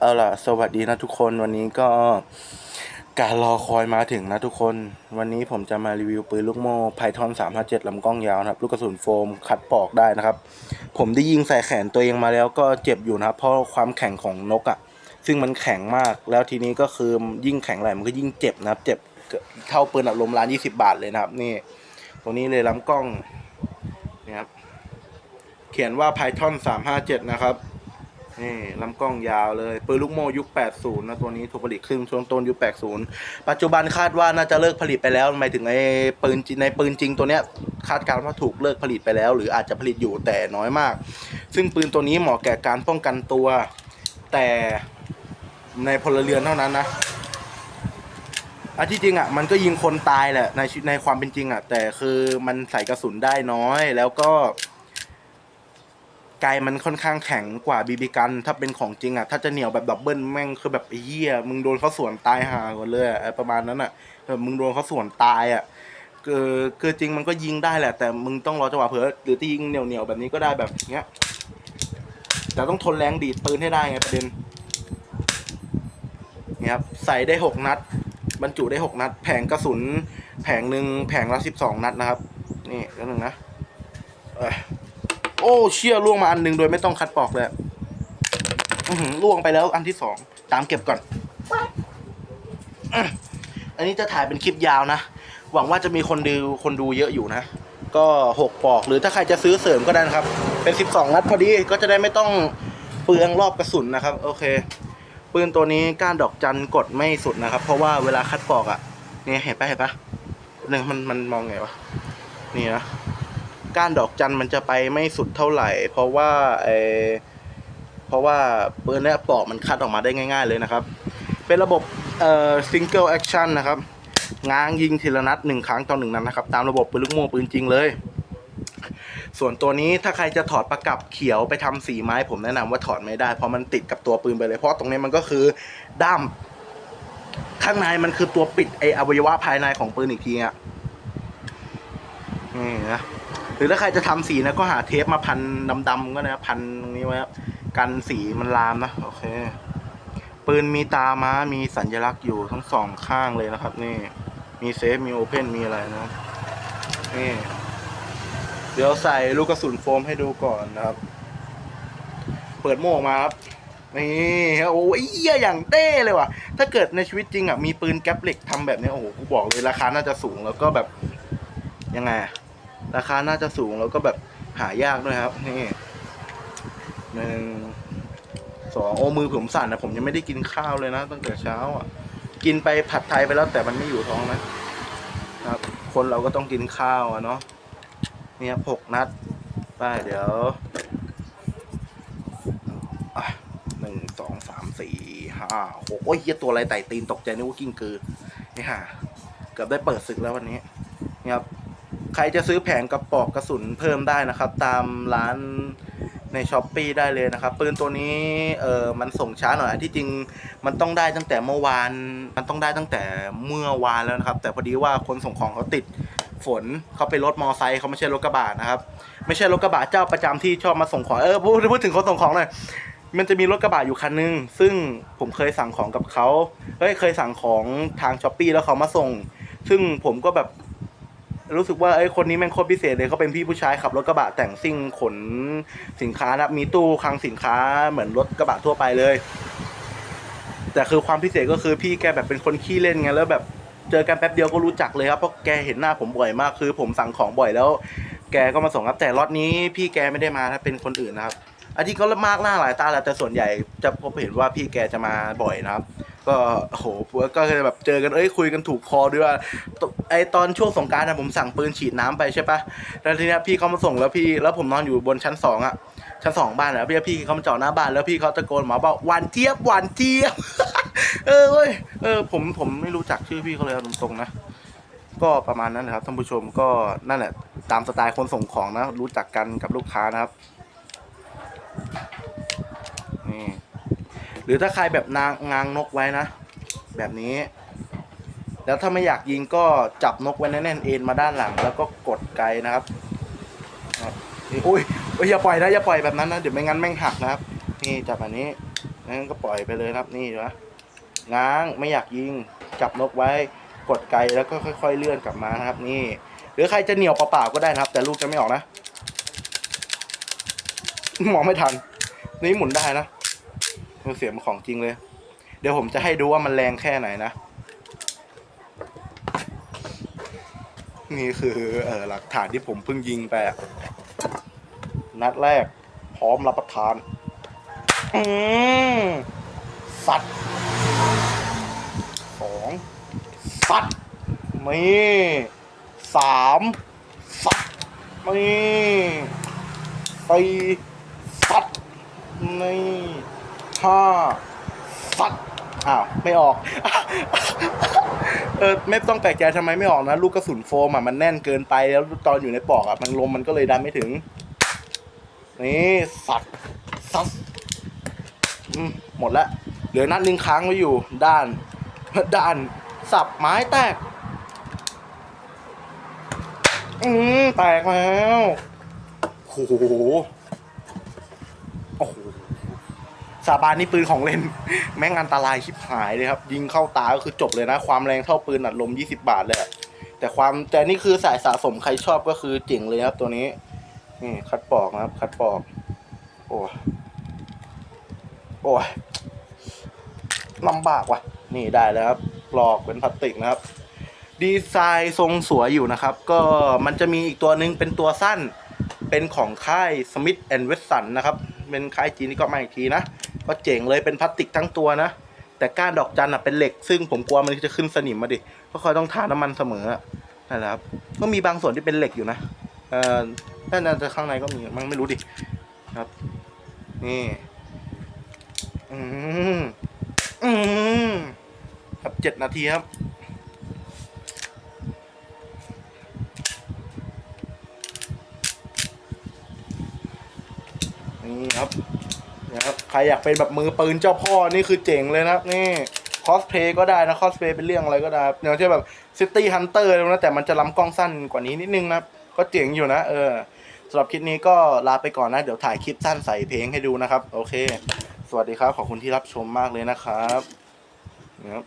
เอาล่ะ สวัสดีนะทุกคนวันนี้ก็การรอคอยมาถึงนะทุกคน วันนี้ผมจะมารีวิวปืนลูกโม่ไพทอน357ลำกล้องยาวนะครับ ลูกกระสุนโฟมคัดปอกได้นะครับ ผมได้ยิงใส่แขนตัวเองมาแล้วก็เจ็บอยู่นะครับ เพราะความแข็งของนกอะ่ะ ซึ่งมันแข็งมากแล้วทีนี้ก็คือยิ่งแข็งไหลมันก็ยิ่งเจ็บนะครับ เจ็บเท่าปืนอัดลมร้าน20 บาทเลยนะครับ นี่ ตรงนี้เลยลำกล้องนี่ครับเขียนว่า Python 357นะครับ นี่ลำกล้องยาวเลยปืนลูกโม่ยุค 80 นะตัวนี้ถูกผลิตขึ้นช่วงต้นยุค 80 ปัจจุบันคาดว่าน่าจะเลิกผลิตไปแล้วหมายถึงไอ้ปืนในปืนจริงตัวเนี้ยคาดการณ์ว่าถูกเลิกผลิตไปแล้ว หรืออาจจะผลิตอยู่แต่น้อยมาก ซึ่งปืนตัวนี้เหมาะแก่การป้องกันตัว แต่ในพลเรือนเท่านั้นนะอันที่จริงอะมันก็ยิงคนตายแหละในในความเป็นจริงอะแต่คือมันใส่กระสุนได้น้อยแล้วก็ ไกลมันค่อนข้างแข็งกว่าบีบีกัน ถ้าเป็นของจริงอะ ถ้าจะเหนียวแบบดับเบิลแม่งคือแบบไอ้เหี้ยมึงโดนเขาสวนตายห่าก่อนเลยอะประมาณนั้นอะแบบมึงโดนเขาสวนตายอะคือคือจริงมันก็ยิงได้แหละ แต่มึงต้องรอจังหวะเผลอหรือที่ยิงเหนียวเหนียวแบบนี้ก็ได้แบบเนี้ยแต่ต้องทนแรงดีดปืนให้ได้ไงประเด็นเนี่ยครับใส่ได้หกนัด บรรจุได้หกนัด แผงกระสุน แผงหนึ่งแผงละสิบสองนัดนะครับ นี่แล้วหนึ่งนะเอ้ยโอ้เชี่ยล่วงมาอันหนึ่งโดยไม่ต้องคัดปอกเลยอือหือล่วงไปแล้วอันที่สองตามเก็บก่อนอื้ออันนี้จะถ่ายเป็นคลิปยาวนะ หวังว่าจะมีคนดูคนดูเยอะอยู่นะ ก็หกปอกหรือถ้าใครจะซื้อเสริมก็ได้นะครับ เป็นสิบสองนัดพอดีก็จะได้ไม่ต้องเปลืองรอบกระสุนนะครับ โอเค ปืนตัวนี้ก้านดอกจันกดไม่สุดนะครับ เพราะว่าเวลาคัดปอกอะ่ะเนี่ยเห็นปะเห็นปะหนึ่งมันมันมองไงวะนี่นะ ก้านดอกจันมันจะไปไม่สุดเท่าไหร่ เพราะว่าเอเพราะว่าปืนเนี้ยปอกมันคัดออกมาได้ง่าย ๆเลยนะครับ เป็นระบบเอ่อ single action นะครับ ง้างยิงทีละนัดหนึ่งครั้งต่อหนึ่งนัดนะครับ ตามระบบปืนลูกโม่ปืนจริงเลย ส่วนตัวนี้ถ้าใครจะถอดประกับเขียวไปทำสีไม้ ผมแนะนำว่าถอดไม่ได้เพราะมันติดกับตัวปืนไปเลย เพราะตรงนี้มันก็คือด้ามข้างในมันคือตัวปิดไออวัยวะภายในของปืนอีกทีอะนี่นะ หรือถ้าใครจะทำสีนะก็หาเทปมาพันดำๆก็นะพันตรงนี้ไว้ครับกันสีมันลามนะโอเค ปืนมีตาม้ามีสัญลักษณ์อยู่ทั้งสองข้างเลยนะครับ นี่ มีเซฟมีโอเพนมีอะไรนะนี่เดี๋ยวใส่ลูกกระสุนโฟมให้ดูก่อนนะครับ เปิดโม่ออกมาครับนี่โอ้ยเหี้ยอย่างเต้เลยว่ะ ถ้าเกิดในชีวิตจริงอะมีปืนแก๊ปเหล็กทำแบบนี้โอ้โหกูบอกเลยราคาน่าจะสูงแล้วก็แบบยังไง ราคาน่าจะสูงแล้วก็แบบหายากด้วยครับ นี่หนึ่งสองโอ้มือผมสั่นนะผมยังไม่ได้กินข้าวเลยนะ ตั้งแต่เช้าอะ กินไปผัดไทยไปแล้วแต่มันไม่อยู่ท้องนะครับ คนเราก็ต้องกินข้าวอะเนาะเนี่ยหกนัดไปเดี๋ยวหนึ่งสองสามสี่ห้าหกโอ้ยเหี้ยตัวอะไรไต่ตีนตกใจนึกว่ากิ้งกือนี่ฮะเกือบได้เปิดศึกแล้ววันนี้นี่ครับ ใครจะซื้อแผงกระปอกกระสุนเพิ่มได้นะครับ ตามร้านในช้อปปีได้เลยนะครับ ปืนตัวนี้เออมันส่งช้าหน่อยที่จริงมันต้องได้ตั้งแต่เมื่อวาน มันต้องได้ตั้งแต่เมื่อวานแล้วนะครับ แต่พอดีว่าคนส่งของเขาติดฝนเขาไปรถมอไซค์เขาไม่ใช่รถกระบะนะครับ ไม่ใช่รถกระบะเจ้าประจำที่ชอบมาส่งของเออพูดพูดถึงเขาส่งของหน่อยมันจะมีรถกระบะอยู่คันนึง ซึ่งผมเคยสั่งของกับเขาเฮ้ยเคยสั่งของทางช้อปปีแล้วเขามาส่ง ซึ่งผมก็แบบ รู้สึกว่าไอ้คนนี้แม่งโคตรพิเศษเลยเขาเป็นพี่ผู้ชายขับรถกระบะแต่งซิ่งขนสินค้านะมีตู้คลังสินค้าเหมือนรถกระบะทั่วไปเลย แต่คือความพิเศษก็คือพี่แกแบบเป็นคนขี้เล่นไงแล้วแบบเจอกันแป๊บเดียวก็รู้จักเลยครับเพราะแกเห็นหน้าผมบ่อยมากคือ ผมสั่งของบ่อยแล้ว แกก็มาส่งครับแต่รถนี้พี่แกไม่ได้มานะเป็นคนอื่นนะครับอันที่ก็มากหน้าหลายตาแหละแต่ส่วนใหญ่จะพบเห็นว่าพี่แกจะมาบ่อยนะครับ ก็โหก็คือแบบเจอกันเอ้ยคุยกันถูกคอด้วยว่าไอตอนช่วงสงกรารนะผมสั่งปืนฉีดน้ำไปใช่ปะแล้วทีนี้พี่เขามาส่งแล้วพี่แล้วผมนอนอยู่บนชั้นสองอะชั้นสองบ้านอะพี่พี่เขามาจอดหน้าบ้านแล้วพี่เขาตะโกนมาบอกหวานเจี๊ยบหวานเจี๊ยบเออเว้ยเออผมผมไม่รู้จักชื่อพี่เขาเลยเอาตรงๆนะก็ประมาณนั้นนะครับท่านผู้ชมก็นั่นแหละตามสไตล์คนส่งของนะรู้จักกันกับลูกค้านะครับ หรือถ้าใครแบบนางงางนกไว้นะ แบบนี้ แล้วถ้าไม่อยากยิงก็จับนกไว้แน่นๆเอ็นมาด้านหลัง แล้วก็กดไกนะครับอุ้ยอุ้ยอย่าปล่อยนะอย่าปล่อยแบบนั้นนะเดี๋ยวไม่งั้นแม่งหักนะครับ นี่จับอันนี้งั้นก็ปล่อยไปเลยครับนี่นะง้างไม่อยากยิงจับนกไว้กดไกลแล้วก็ค่อย ๆ เลื่อนกลับมานะครับ นี่ หรือใครจะเหนียวเปล่าๆก็ได้นะครับ แต่ลูกจะไม่ออกนะมองไม่ทัน นี่หมุนได้นะ มันเสียงมันของจริงเลย เดี๋ยวผมจะให้ดูว่ามันแรงแค่ไหนนะ นี่คือเออหลักฐานที่ผมเพิ่งยิงไปนัดแรก พร้อมรับประทาน อืมสัตว์สองสัตว์นี่สามสัตว์นี่สี่สัตว์นี่ ห้าสัตว์อ้าวไม่ออก เออไม่ต้องแปลกใจทำไมไม่ออกนะ ลูกกระสุนโฟมอะมันแน่นเกินไปแล้วตอนอยู่ในปอกอะมันลมมันก็เลยดันไม่ถึง นี่สัตว์สัตว์หมดละเหลือนัดหนึงค้างไว้อยู่ ด้าน ด้าน สับไม้แตก อืมแตกแล้วโอ้โหโอ้โห สาบานนี่ปืนของเล่น แม่งอันตรายชิบหายเลยครับ ยิงเข้าตาก็คือจบเลยนะ ความแรงเท่าปืนอัดลม 20 บาทเลยแต่ความแต่นี่คือสายสะสมใครชอบก็คือเจ๋งเลยครับตัวนี้ นี่คัดปอกนะครับ คัดปอก โอ้ยโอ้ยลำบากว่ะ นี่ได้แล้วครับปลอกเป็นพลาสติกนะครับ ดีไซน์ทรงสวยอยู่นะครับ ก็มันจะมีอีกตัวหนึ่งเป็นตัวสั้นเป็นของค่าย Smith Wesson นะครับ เป็นค่ายจีนนี่ก็มาอีกทีนะ ก็เจ๋งเลยเป็นพลาสติกทั้งตัวนะ แต่ก้านดอกจันอะเป็นเหล็ก ซึ่งผมกลัวมันจะขึ้นสนิมมาดิเพราะเขาต้องทาน้ำมันเสมอนั่นแหละครับก็มีบางส่วนที่เป็นเหล็กอยู่นะเอ่อน่าจะข้างในก็มีมันไม่รู้ดิครับ นี่อืมอืมครับเจ็ดนาทีครับนี่ครับ นะครับใครอยากเป็นแบบมือปืนเจ้าพ่อนี่คือเจ๋งเลยนะครับนี่คอสเพย์ก็ได้นะคอสเพย์เป็นเรื่องอะไรก็ได้อย่างเช่นแบบซิตี้ฮันเตอร์นะแต่มันจะล้ำกล้องสั้นกว่านี้นิดนึงนะก็เจ๋งอยู่นะ เออสำหรับคลิปนี้ก็ลาไปก่อนนะ เดี๋ยวถ่ายคลิปสั้นใส่เพลงให้ดูนะครับ โอเค สวัสดีครับ ขอบคุณที่รับชมมากเลยนะครับนะครับ